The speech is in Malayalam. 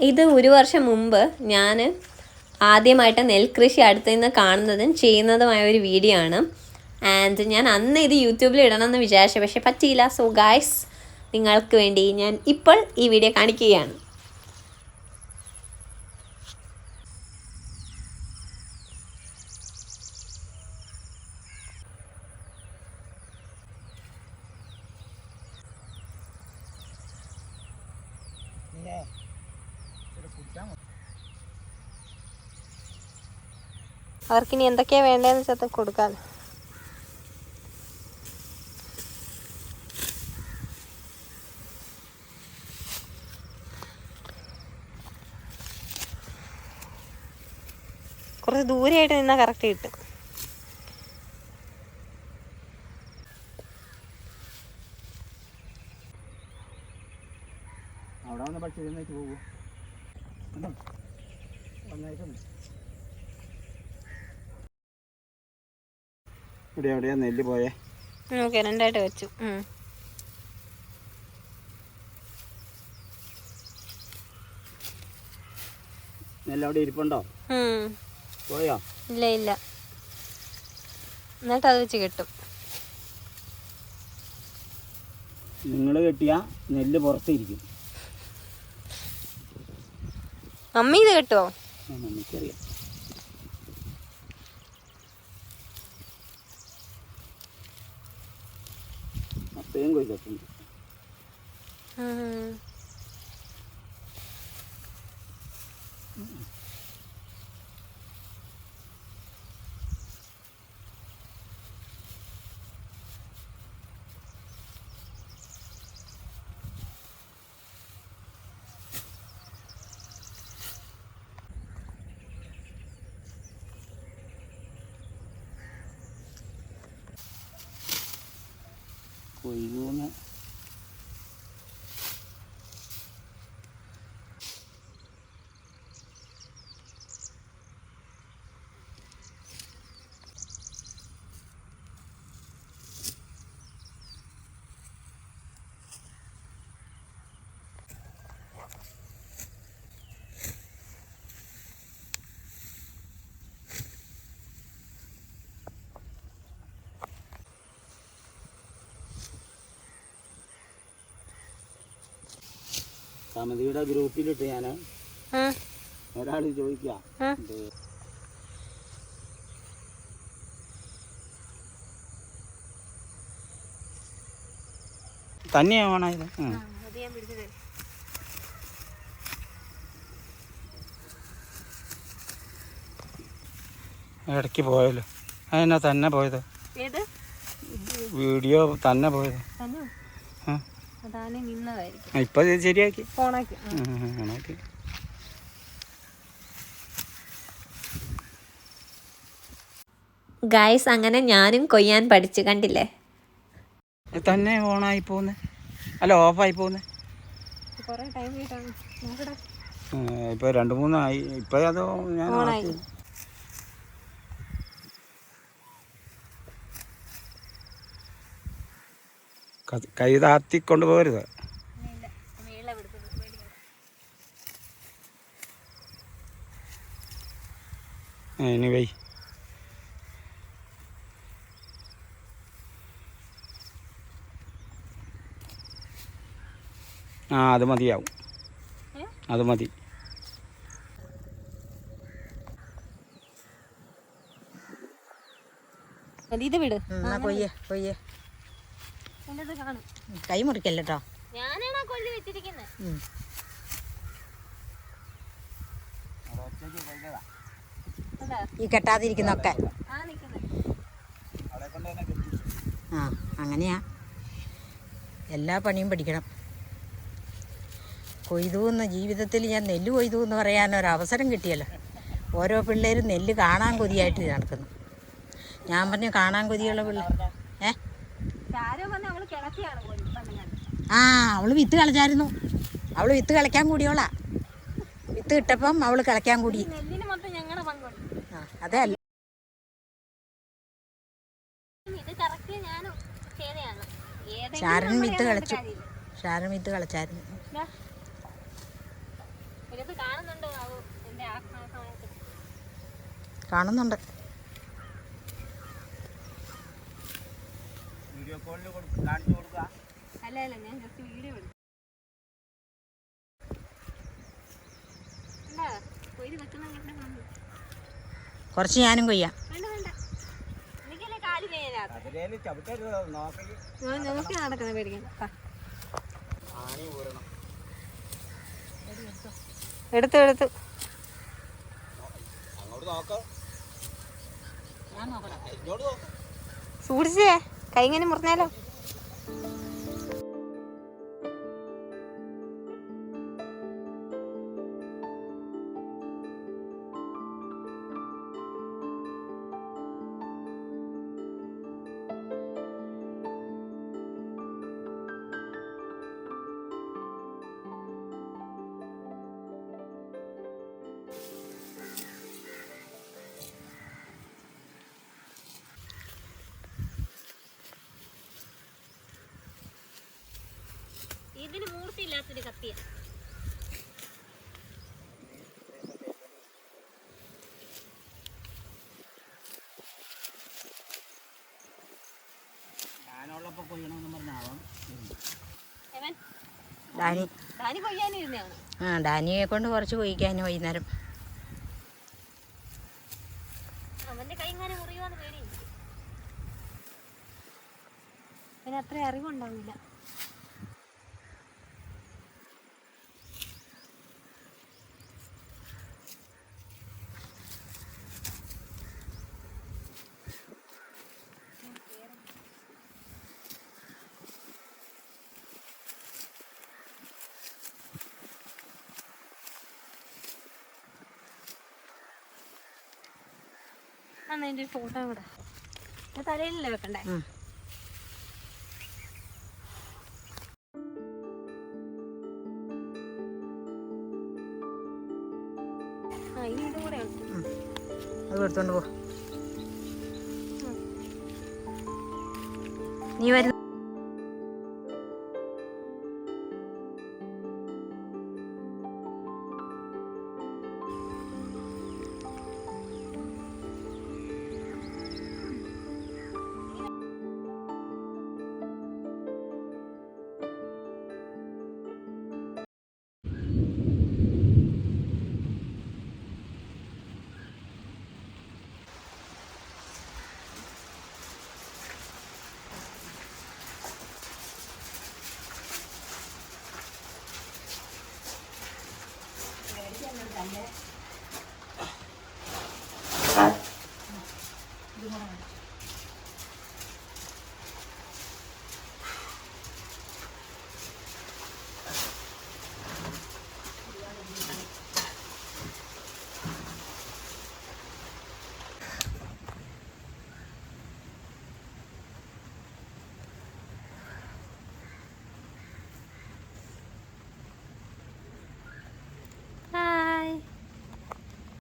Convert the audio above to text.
ഇത് ഒരു വർഷം മുമ്പ് ഞാൻ ആദ്യമായിട്ട് നെൽകൃഷി അടുത്ത് നിന്ന് കാണുന്നതും ചെയ്യുന്നതുമായ ഒരു വീഡിയോ ആണ്. ആൻഡ് ഞാൻ അന്ന് ഇത് യൂട്യൂബിൽ ഇടണമെന്ന് വിചാരിച്ചു. പക്ഷേ പറ്റിയില്ല. സോ ഗായ്സ് നിങ്ങൾക്ക് വേണ്ടി ഞാൻ ഇപ്പോൾ ഈ വീഡിയോ കാണിക്കുകയാണ്. അവർക്കിനി എന്തൊക്കെയാണ് വേണ്ടതെന്ന് വെച്ചാൽ കൊടുക്കാൻ. കുറച്ച് ദൂരെയായിട്ട് നിന്നാൽ കറക്റ്റ് കിട്ടും. അവിടെ വന്ന് പക്ഷി ഇരുന്നേക്ക് ഇവിടെ എവിടെയാ നെല്ല് പോയേ? ഓക്കെ രണ്ടായിട്ട് വെച്ചു. നെല്ല് അവിടെ ഇരിപ്പുണ്ടോ. പോയോ? ഇല്ല ഇല്ല. എന്നിട്ട് അത് വെച്ച് കിട്ടും. നിങ്ങൾ കെട്ടിയ നെല്ല് പുറത്തിരിക്കും. മമ്മി ഇത് കിട്ടുമോ ആ, ઊંઘી જતું હમ. 会用呢。സമിതിയുടെ ഗ്രൂപ്പിലിട്ട് ഞാൻ ഒരാൾ ചോദിക്കാം. ഉം. തന്നെയാണോ ഇത്. ഇടയ്ക്ക് പോയല്ലോ. അതിനാ തന്നെ പോയത്? വീഡിയോ തന്നെ പോയത്. ആ. അതാനെ നിന്നതായിരിക്കും. ഇപ്പൊ ശരിയാക്കി. ഉം, ഉം, ഗായ്സ് അങ്ങനെ ഞാനും കൊയ്യാൻ പഠിച്ചു കണ്ടില്ലേ? തന്നെ ഓണായി പോകുന്നു അല്ല ഓഫായി പോകുന്നു ഇപ്പൊ രണ്ടു മൂന്നായി. ഇപ്പൊ അതോ ഞാൻ ഓണായി. ആക്കി. ക- താത്തി കൊണ്ടുപോകരുത് ഇനി വൈ. ആ അത് മതിയാവും? അത് മതി. ഇത് വിട്. കൊയ്യേ കൊയ്യേ കൈ മുറിക്കല്ലോ കേട്ടോ ഞാനാണ് വെച്ചിരിക്കുന്നത്. അതാ ഈ കെട്ടാതിരിക്കുന്നൊക്കെ. ആ അങ്ങനെയാ. എല്ലാ പണിയും പഠിക്കണം. കൊയ്തു എന്ന ജീവിതത്തിൽ ഞാൻ നെല്ല് കൊയ്തു എന്ന് പറയാൻ ഒരു അവസരം കിട്ടിയല്ലോ. ഓരോ പിള്ളേരും നെല്ല് കാണാൻ കൊതിയായിട്ട് നടക്കുന്നു. ഞാൻ പറഞ്ഞു കാണാൻ കൊതിയുള്ള പിള്ളേർ ഏ? ആ അവൾ വിത്ത് കളിച്ചായിരുന്നു. അവൾ വിത്ത് കളിക്കാൻ കൂടിയോളാ വിത്ത് കിട്ടപ്പം അവൾ കളിക്കാൻ കൂടി. അതെ അല്ല. ഷാരൻ വിത്ത് കളിച്ചു. ഷാരൻ വിത്ത് കളിച്ചായിരുന്നു. കാണുന്നുണ്ടോ അത് എന്റെ ആ ആ സമയത്ത് കാണുന്നുണ്ട് വീഡിയോ കോളിൽ കാണിച്ചു കൊടുക്കുക അല്ല അല്ല ഞാൻ ജസ്റ്റ് വീഡിയോ കാണുന്നു. കുറച്ച് ഞാനും കൊയ്യാം. നോക്കി നടക്കുന്ന എടുത്തു എടുത്തു. സൂക്ഷിച്ചേ. കൈ ഇങ്ങനെ മുറിഞ്ഞാലോ? ധാനി കൊയ്യാനിരുന്നതാണ് ആ ഡാനിയെ കൊണ്ട് കുറച്ച് കൊയ്ക്കാൻ വൈകുന്നേരം. അവന് അത്ര അറിവുണ്ടാവില്ല. എന്നാ എന്റെ ഫോട്ടോ കൂടെ. തലയിലല്ലേ വെക്കണ്ടേ? അത് എടുത്തോണ്ട് പോ. നീ വരുന്ന